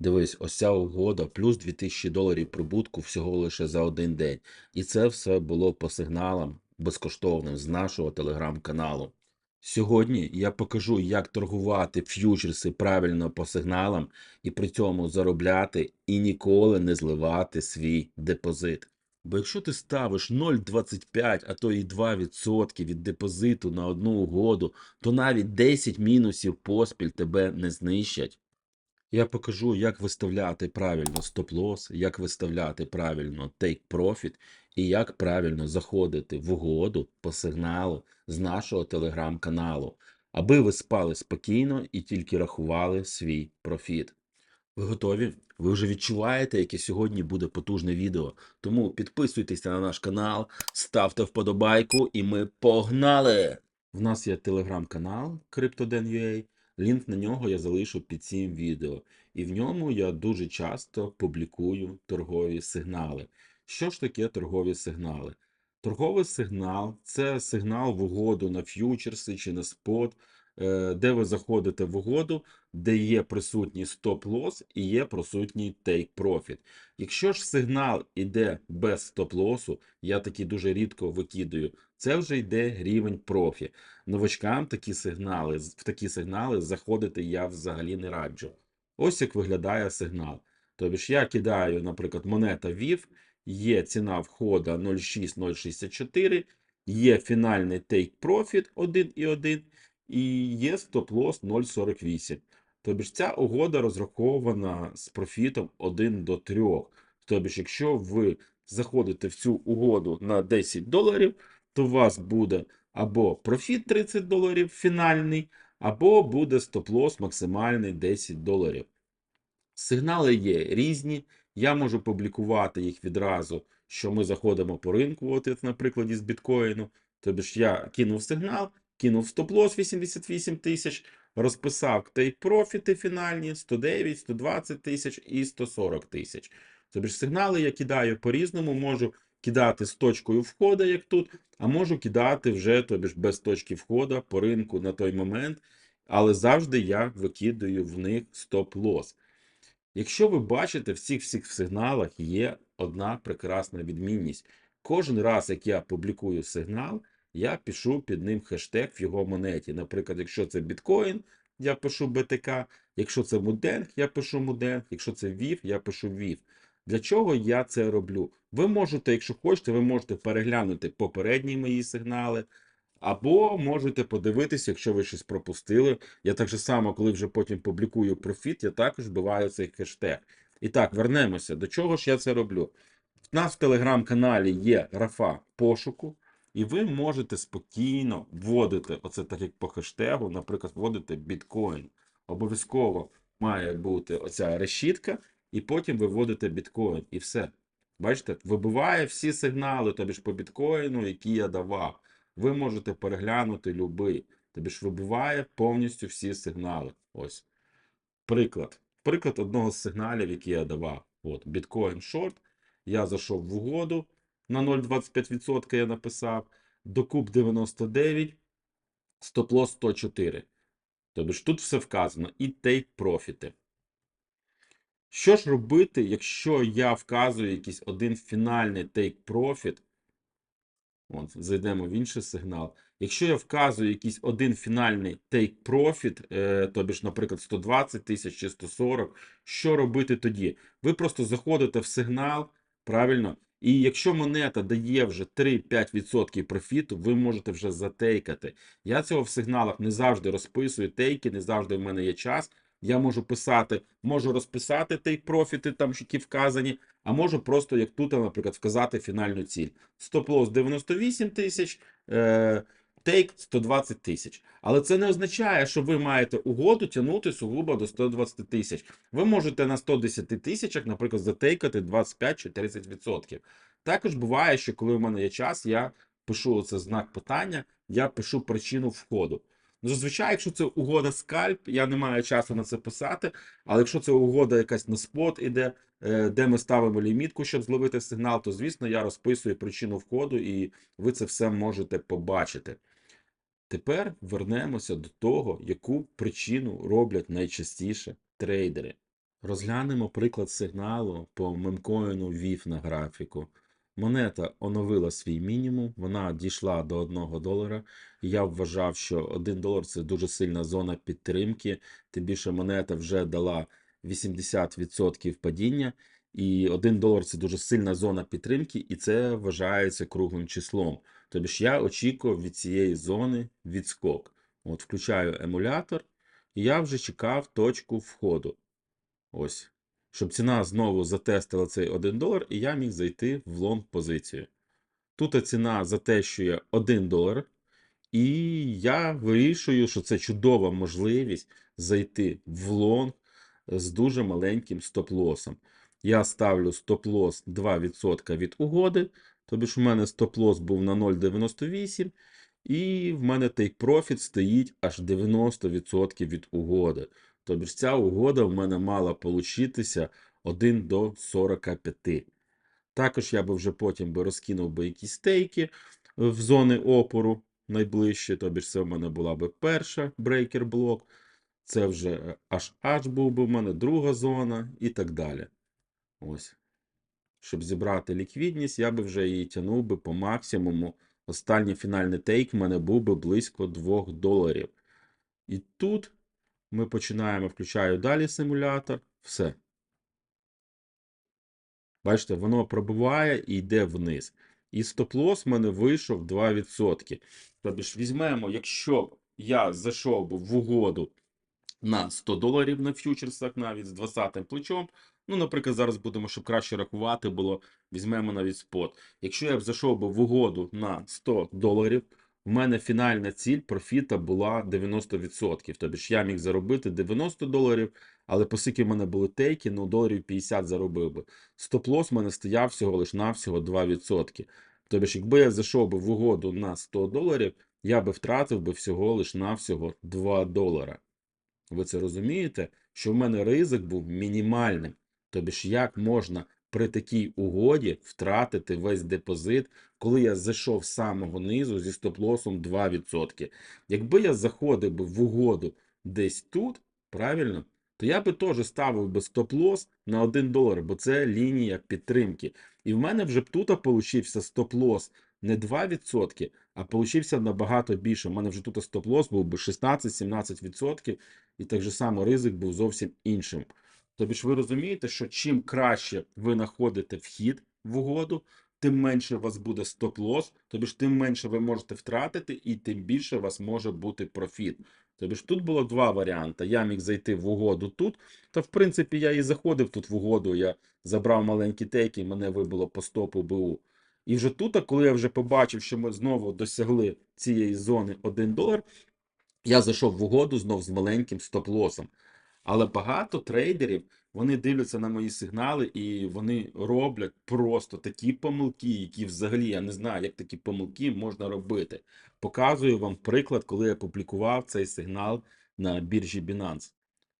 Дивись, ось ця угода, плюс 2000 доларів прибутку всього лише за один день. І це все було по сигналам безкоштовним з нашого телеграм-каналу. Сьогодні я покажу, як торгувати ф'ючерси правильно по сигналам і при цьому заробляти і ніколи не зливати свій депозит. Бо якщо ти ставиш 0,25, а то і 2% від депозиту на одну угоду, то навіть 10 мінусів поспіль тебе не знищать. Я покажу, як виставляти правильно стоп-лосс, як виставляти правильно take profit і як правильно заходити в угоду по сигналу з нашого телеграм-каналу, аби ви спали спокійно і тільки рахували свій профіт. Ви готові? Ви вже відчуваєте, яке сьогодні буде потужне відео. Тому підписуйтеся на наш канал, ставте вподобайку, і ми погнали! В нас є телеграм-канал CryptoDen.ua. Лінк на нього я залишу під цим відео. І в ньому я дуже часто публікую торгові сигнали. Що ж таке торгові сигнали? Торговий сигнал це сигнал в угоду на ф'ючерси чи на спот, е, де ви заходите в угоду, де є присутній стоп-лосс і є присутній take-profit. Якщо ж сигнал іде без стоп-лосу, я такі дуже рідко викидаю, це вже йде рівень профі. Новачкам такі сигнали, в такі сигнали заходити я взагалі не раджу. Ось як виглядає сигнал. Тобто я кидаю, наприклад, монета VIF, є ціна входа 0,6064, є фінальний profit 1,1 і є стоп-лосс 0,48. Тобто ж ця угода розрахована з профітом 1 до 3. Тобто, ж якщо ви заходите в цю угоду на 10 доларів, то у вас буде або профіт 30 доларів фінальний, або буде стоп-лосс максимальний 10 доларів. Сигнали є різні. Я можу публікувати їх відразу, що ми заходимо по ринку, от на прикладі з біткоїну. Тобто ж я кинув сигнал, кинув стоп-лосс 88 тисяч, розписав take профіти фінальні 109, 120 тисяч і 140 тисяч. Тобто сигнали я кидаю по-різному, можу кидати з точкою входу, як тут, а можу кидати вже тобі ж без точки входу по ринку на той момент, але завжди я викидаю в них стоп-лосс. Якщо ви бачите, в цих всіх сигналах є одна прекрасна відмінність. Кожен раз, як я публікую сигнал, я пишу під ним хештег в його монеті. Наприклад, якщо це біткоін, я пишу BTK, якщо це Муденг, я пишу Муденг, якщо це VIF, я пишу VIF. Для чого я це роблю? Ви можете, якщо хочете, ви можете переглянути попередні мої сигнали, або можете подивитися, якщо ви щось пропустили. Я так же само, коли вже потім публікую профіт, я також вбиваю цей хештег. І так, вернемося. До чого ж я це роблю? В нас в телеграм-каналі є графа пошуку, і ви можете спокійно вводити, оце так як по хештегу, наприклад, вводити біткоін. Обов'язково має бути оця решітка, і потім ви вводите біткоін, і все. Бачите, вибиває всі сигнали, тобі ж по біткоїну, які я давав. Ви можете переглянути любий. Тобі ж вибиває повністю всі сигнали. Ось. Приклад. Приклад одного з сигналів, який я давав. От, біткоін шорт. Я зайшов в угоду на 0,25% я написав. Докуп 99, стоп-лосс 104. Тобто ж тут все вказано. І take профіти. Що ж робити, якщо я вказую якийсь один фінальний take profit? От, зайдемо в інший сигнал. Якщо я вказую якийсь один фінальний take profit, е, тобі ж, наприклад, 120 тисяч чи 140, що робити тоді? Ви просто заходите в сигнал, правильно? І якщо монета дає вже 3-5% профіту, ви можете вже затейкати. Я цього в сигналах не завжди розписую тейки, не завжди в мене є час. Я можу писати, можу розписати тейк профіти, там які вказані, а можу просто, як тут, наприклад, вказати фінальну ціль. Стоп-лосс 98 тисяч, е, тейк 120 тисяч. Але це не означає, що ви маєте угоду тягнути сугубо до 120 тисяч. Ви можете на 110 тисячах, наприклад, затейкати 25 чи 30%. Також буває, що коли в мене є час, я пишу це знак питання, я пишу причину входу. Ну, зазвичай, якщо це угода скальп, я не маю часу на це писати. Але якщо це угода якась на спот іде, е, де ми ставимо лімітку, щоб зловити сигнал, то звісно я розписую причину входу, і ви це все можете побачити. Тепер вернемося до того, яку причину роблять найчастіше трейдери. Розглянемо приклад сигналу по мемкоїну VIF на графіку. Монета оновила свій мінімум, вона дійшла до 1 долара. Я вважав, що 1 долар це дуже сильна зона підтримки. Тим більше монета вже дала 80% падіння. І 1 долар це дуже сильна зона підтримки, і це вважається круглим числом. Тобто ж я очікував від цієї зони відскок. От включаю емулятор, і я вже чекав точку входу. Ось. Щоб ціна знову затестила цей 1 долар, і я міг зайти в лонг позицію. Тут ціна затещує 1 долар, і я вирішую, що це чудова можливість зайти в лонг з дуже маленьким стоп-лосом. Я ставлю стоп-лос 2% від угоди, тобі ж у мене стоп-лос був на 0,98, і в мене profit стоїть аж 90% від угоди. Тобі ж ця угода в мене мала получитися 1 до 45. Також я би вже потім би розкинув би якісь стейки в зони опору найближче. Тобі ж це в мене була би перша брейкер блок. Це вже HH був би в мене друга зона і так далі. Ось. Щоб зібрати ліквідність, я би вже її тягнув би по максимуму. Останній фінальний тейк в мене був би близько 2 доларів. І тут ми починаємо, включаю далі симулятор. Все. Бачите, воно пробиває і йде вниз. І стоп-лос в мене вийшов 2%. Тобто ж візьмемо, якщо я зайшов в угоду на 100 доларів на фьючерсах, навіть з 20 плечом. Ну, наприклад, зараз будемо, щоб краще рахувати було, візьмемо навіть спот. Якщо я б зайшов би в угоду на 100 доларів, в мене фінальна ціль профіта була 90%. Тобто ж я міг заробити 90 доларів, але оскільки в мене були тейки, ну доларів 50 заробив би. Стоп-лос в мене стояв всього лиш навсього 2%. Тобто якби я зайшов би в угоду на 100 доларів, я би втратив би всього лиш навсього 2 долара. Ви це розумієте, що в мене ризик був мінімальним. Тобі ж як можна при такій угоді втратити весь депозит, коли я зайшов з самого низу зі стоп-лосом 2%. Якби я заходив в угоду десь тут, правильно, то я би теж ставив би стоп-лос на 1 долар, бо це лінія підтримки. І в мене вже б тут получився стоп-лос не 2%, а получився набагато більше. У мене вже тут стоп-лос був би 16-17%, і так же само ризик був зовсім іншим. Тобі ж ви розумієте, що чим краще ви знаходите вхід в угоду, тим менше у вас буде стоп-лос, тобі ж тим менше ви можете втратити, і тим більше у вас може бути профіт. Тобі ж тут було два варіанти. Я міг зайти в угоду тут, та в принципі я і заходив тут в угоду. Я забрав маленькі тейки, мене вибило по стопу БУ. І вже тут, коли я вже побачив, що ми знову досягли цієї зони 1 долар, я зайшов в угоду знов з маленьким стоп-лосом. Але багато трейдерів вони дивляться на мої сигнали і вони роблять просто такі помилки, які взагалі я не знаю, як такі помилки можна робити. Показую вам приклад, коли я публікував цей сигнал на біржі Binance.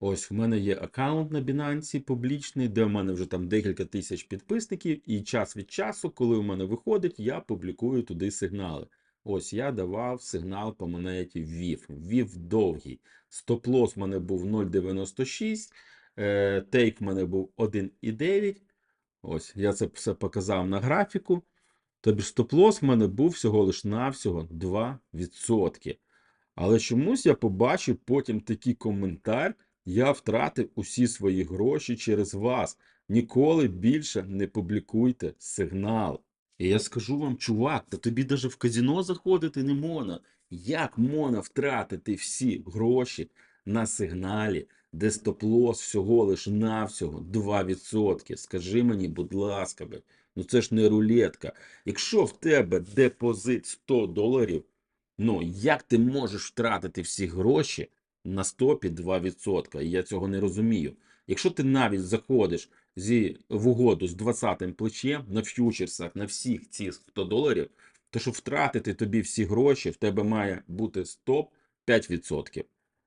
Ось в мене є аккаунт на Binance публічний, де в мене вже там декілька тисяч підписників, і час від часу, коли у мене виходить, я публікую туди сигнали. Ось я давав сигнал по монеті VIF. VIF довгий. Стоп-лос в мене був 0,96, е, тейк в мене був 1,9. Ось, я це все показав на графіку. Тобі стоп-лос в мене був всього лиш навсього 2%. Але чомусь я побачив потім такий коментар. Я втратив усі свої гроші через вас. Ніколи більше не публікуйте сигнал. І я скажу вам, чувак, та тобі даже в казино заходити не можна. Як можна втратити всі гроші на сигналі, де стоп-лос всього лиш навсього 2%? Скажи мені, будь ласка, бе, ну це ж не рулетка. Якщо в тебе депозит 100 доларів, ну як ти можеш втратити всі гроші на стопі 2%? І я цього не розумію. Якщо ти навіть заходиш зі в угоду з 20-м плечем на ф'ючерсах на всіх цих 100 доларів, то щоб втратити тобі всі гроші, в тебе має бути стоп 5%.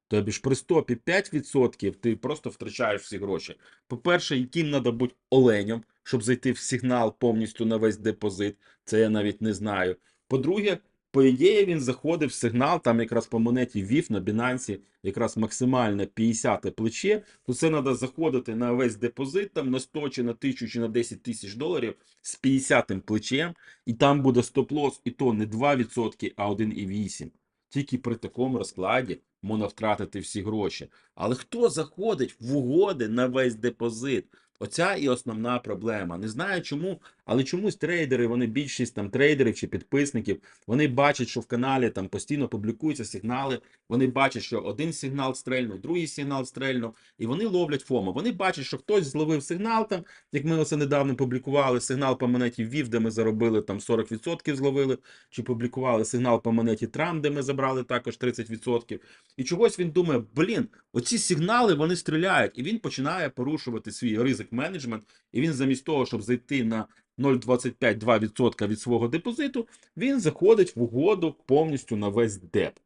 Тобі ж при стопі 5% ти просто втрачаєш всі гроші. По-перше, яким треба бути оленем, щоб зайти в сигнал повністю на весь депозит, це я навіть не знаю. По-друге, По ідеї, він заходив в сигнал, там якраз по монеті VIF на Binance, якраз максимальне 50 плече, то це треба заходити на весь депозит, там на 100 чи на 1000 чи на 10 тисяч доларів з 50 плечем, і там буде стоп-лосс, і то не 2%, а 1,8%. Тільки при такому розкладі можна втратити всі гроші. Але хто заходить в угоди на весь депозит? Оця і основна проблема. Не знаю чому, але чомусь трейдери, вони більшість там трейдерів чи підписників, вони бачать, що в каналі там постійно публікуються сигнали. Вони бачать, що один сигнал стрельнув, другий сигнал стрельнув, і вони ловлять ФОМО. Вони бачать, що хтось зловив сигнал там, як ми оце недавно публікували, сигнал по монеті VIF, де ми заробили там 40% зловили, чи публікували сигнал по монеті Трам, де ми забрали також 30%. І чогось він думає, блін, оці сигнали вони стріляють, і він починає порушувати свій ризик менеджмент. І він замість того, щоб зайти на 0,25-2% від свого депозиту, він заходить в угоду повністю на весь деп.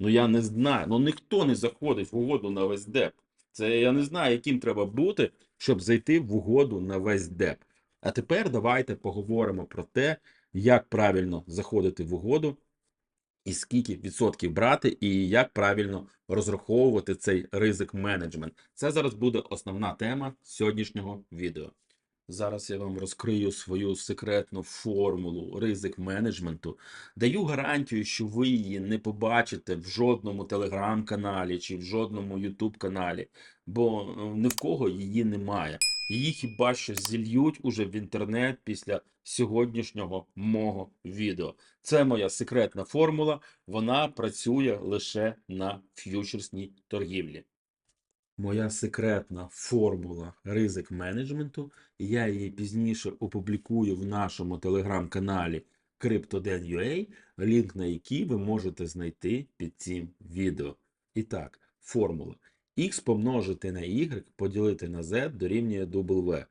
Ну я не знаю. Ну ніхто не заходить в угоду на весь деп. Це я не знаю, яким треба бути, щоб зайти в угоду на весь деп. А тепер давайте поговоримо про те, як правильно заходити в угоду, і скільки відсотків брати, і як правильно розраховувати цей ризик менеджмент. Це зараз буде основна тема сьогоднішнього відео. Зараз я вам розкрию свою секретну формулу ризик менеджменту. Даю гарантію, що ви її не побачите в жодному телеграм-каналі чи в жодному ютуб каналі, бо е, ні в кого її немає. Її хіба що зільють уже в інтернет після сьогоднішнього мого відео. Це моя секретна формула, вона працює лише на ф'ючерсній торгівлі. Моя секретна формула ризик менеджменту, я її пізніше опублікую в нашому телеграм-каналі CryptoDen.ua, лінк на який ви можете знайти під цим відео. І так, формула. X помножити на Y поділити на Z дорівнює W.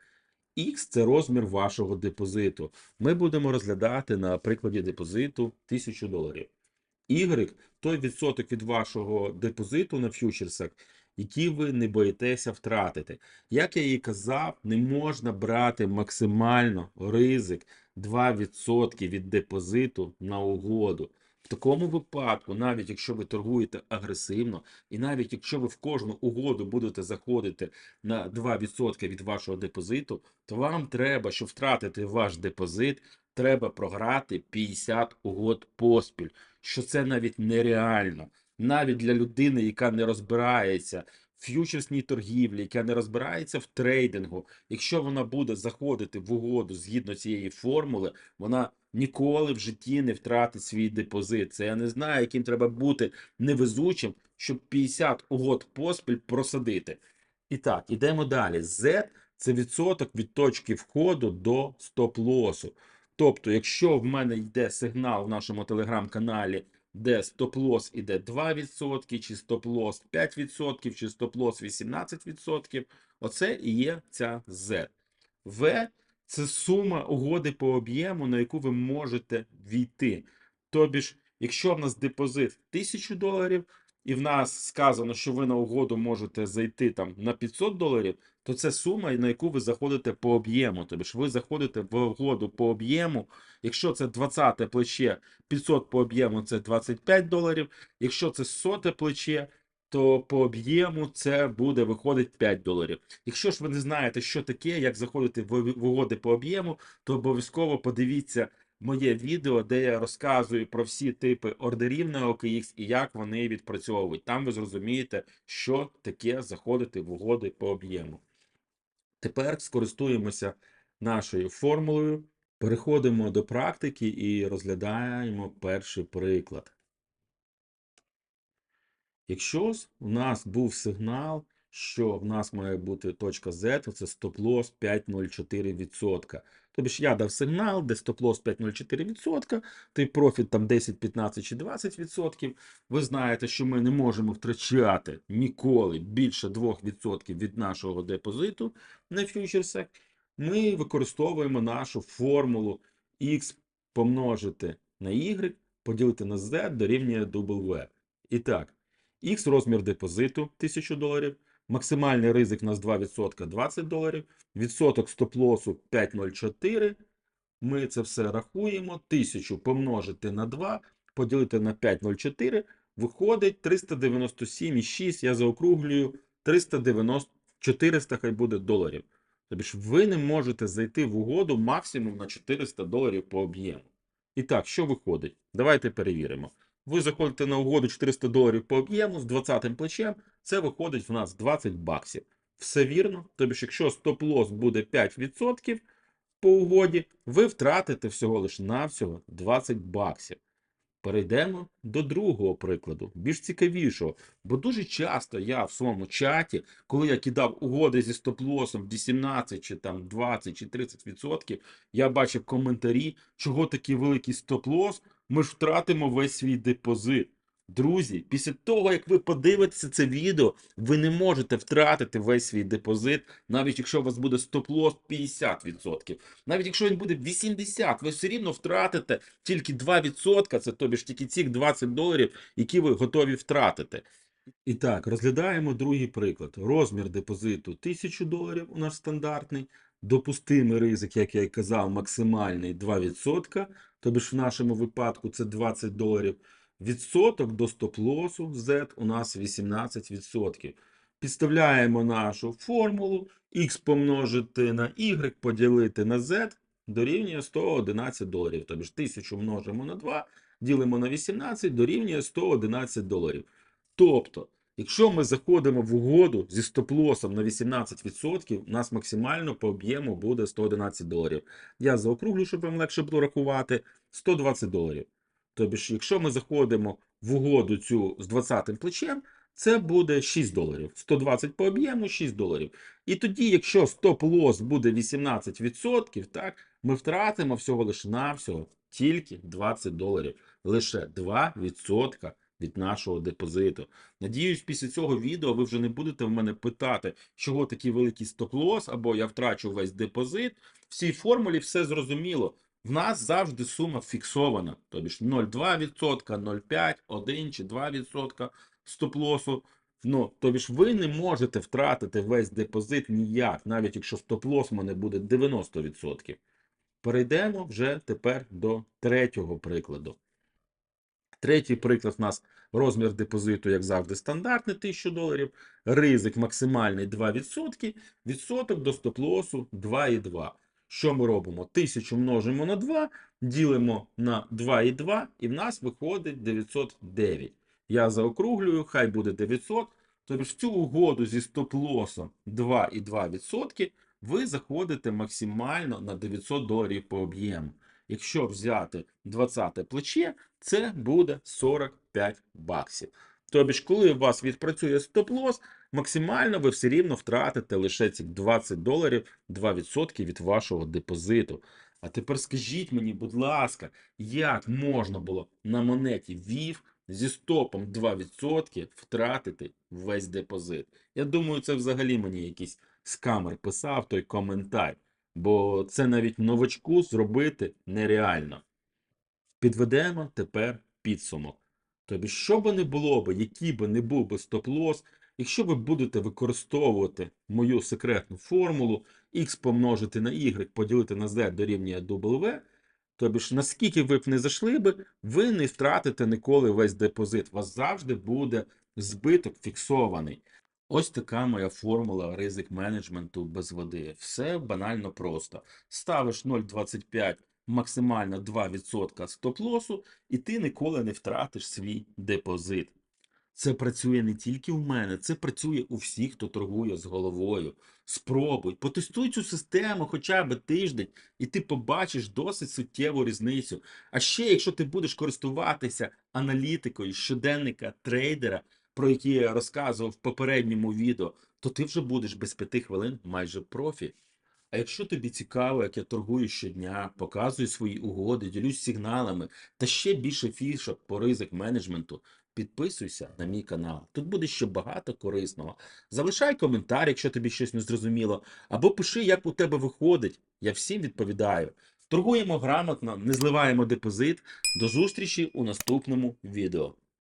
X – це розмір вашого депозиту. Ми будемо розглядати на прикладі депозиту 1000 доларів. Y – той відсоток від вашого депозиту на фьючерсах, які ви не боїтеся втратити. Як я і казав, не можна брати максимально ризик 2% від депозиту на угоду. В такому випадку, навіть якщо ви торгуєте агресивно, і навіть якщо ви в кожну угоду будете заходити на 2% від вашого депозиту, то вам треба, щоб втратити ваш депозит, треба програти 50 угод поспіль, що це навіть нереально. Навіть для людини, яка не розбирається ф'ючерсній торгівлі, яка не розбирається в трейдингу, якщо вона буде заходити в угоду згідно цієї формули, вона ніколи в житті не втратить свій депозит. Це я не знаю, яким треба бути невезучим, щоб 50 угод поспіль просадити. І так, ідемо далі. Z – це відсоток від точки входу до стоп-лосу. Тобто, якщо в мене йде сигнал в нашому телеграм-каналі, де стоп-лосс іде 2%, чи стоп-лосс 5%, чи стоп-лосс 18%, оце і є ця Z. V – це сума угоди по об'єму, на яку ви можете війти. Тобі ж, якщо в нас депозит 1000 доларів, і в нас сказано, що ви на угоду можете зайти там на 500 доларів, то це сума, на яку ви заходите по об'єму. Тобто ж ви заходите в угоду по об'єму. Якщо це 20 плече, 500 по об'єму це 25 доларів. Якщо це соте плече, то по об'єму це буде виходить 5 доларів. Якщо ж ви не знаєте, що таке, як заходити в угоди по об'єму, то обов'язково подивіться моє відео, де я розказую про всі типи ордерів на OKX і як вони відпрацьовують. Там ви зрозумієте, що таке заходити в угоди по об'єму. Тепер скористуємося нашою формулою, переходимо до практики і розглядаємо перший приклад. Якщо у нас був сигнал, що в нас має бути точка Z, це стоп-лосс 5,04%. Тобто ж я дав сигнал, де стоп-лосс 5,04%, той профіт там 10, 15 чи 20%. Ви знаєте, що ми не можемо втрачати ніколи більше 2% від нашого депозиту на фьючерсах. Ми використовуємо нашу формулу X помножити на Y, поділити на Z дорівнює W. І так, X розмір депозиту 1000 доларів, максимальний ризик у нас 2% 20 доларів, відсоток стоп-лосу 5,04. Ми це все рахуємо. 1000 помножити на 2 поділити на 5,04, виходить 397,6, я заокруглюю 390, 400 хай буде доларів. Тобто ж ви не можете зайти в угоду максимум на 400 доларів по об'єму. І так, що виходить? Давайте перевіримо. Ви заходите на угоду 400 доларів по об'єму з 20 плечем, це виходить в нас 20 баксів. Все вірно. Тобто, якщо стоп-лосс буде 5% по угоді, ви втратите всього лиш навсього 20 баксів. Перейдемо до другого прикладу, більш цікавішого. Бо дуже часто я в своєму чаті, коли я кидав угоди зі стоп-лосом 18 чи там 20 чи 30%, я бачив коментарі, чого такий великий стоп-лосс, ми ж втратимо весь свій депозит. Друзі, після того, як ви подивитеся це відео, ви не можете втратити весь свій депозит, навіть якщо у вас буде стоп-лосс 50%. Навіть якщо він буде 80%, ви все рівно втратите тільки 2%, це тобі ж тільки ці 20 доларів, які ви готові втратити. І так, розглядаємо другий приклад. Розмір депозиту 1000 доларів у нас стандартний. Допустимий ризик, як я і казав, максимальний 2%. Тобі ж в нашому випадку це 20 доларів. Відсоток до стоп-лосу Z у нас 18%. Підставляємо нашу формулу x помножити на y поділити на z дорівнює 111 доларів. Тобто ж 1000 множимо на 2, ділимо на 18 дорівнює 111 доларів. Тобто, якщо ми заходимо в угоду зі стоп-лосом на 18%, у нас максимально по об'єму буде 111 доларів. Я заокруглю, щоб вам легше було рахувати, 120 доларів. Тобто, якщо ми заходимо в угоду цю з 20 плечем, це буде 6 доларів. 120 по об'єму, 6 доларів. І тоді, якщо стоп-лосс буде 18%, так, ми втратимо всього лише навсього тільки 20 доларів. Лише 2% від нашого депозиту. Надіюсь, після цього відео ви вже не будете в мене питати, чого такий великий стоп-лосс, або я втрачу весь депозит. В цій формулі все зрозуміло. В нас завжди сума фіксована, тобі ж 0,2%, 0,5%, 1 чи 2% стоп-лосу. Ну, тобі ж ви не можете втратити весь депозит ніяк, навіть якщо стоп-лосс в мене буде 90%. Перейдемо вже тепер до третього прикладу. Третій приклад у нас розмір депозиту, як завжди, стандартний 1000 доларів. Ризик максимальний 2%, відсоток до стоп-лосу 2,2. Що ми робимо? 1000 множимо на 2, ділимо на 2,2, і в нас виходить 909. Я заокруглюю, хай буде 900. Тобто в цю угоду зі стоп-лосом 2,2% ви заходите максимально на 900 доларів по об'єму. Якщо взяти 20 плече, це буде 45 баксів. Тобто, ж, коли у вас відпрацює стоп-лосс, максимально ви все рівно втратите лише ці 20 доларів 2% від вашого депозиту. А тепер скажіть мені, будь ласка, як можна було на монеті VIV зі стопом 2% втратити весь депозит? Я думаю, це взагалі мені якийсь скамер писав той коментар, бо це навіть новачку зробити нереально. Підведемо тепер підсумок. Тобі, що би не було би, який би не був би стоп-лосс, якщо ви будете використовувати мою секретну формулу x помножити на y поділити на z дорівнює W, тобі ж наскільки ви б не зайшли би, ви не втратите ніколи весь депозит. У вас завжди буде збиток фіксований. Ось така моя формула ризик менеджменту без води. Все банально просто. Ставиш 0,25 максимально 2% стоп-лосу, і ти ніколи не втратиш свій депозит. Це працює не тільки у мене, це працює у всіх, хто торгує з головою. Спробуй, потестуй цю систему хоча б тиждень, і ти побачиш досить суттєву різницю. А ще, якщо ти будеш користуватися аналітикою щоденника трейдера, про який я розказував в попередньому відео, то ти вже будеш без п'яти хвилин майже профі. А якщо тобі цікаво, як я торгую щодня, показую свої угоди, ділюсь сигналами та ще більше фішок по ризик менеджменту, підписуйся на мій канал. Тут буде ще багато корисного. Залишай коментар, якщо тобі щось не зрозуміло, або пиши, як у тебе виходить. Я всім відповідаю. Торгуємо грамотно, не зливаємо депозит. До зустрічі у наступному відео.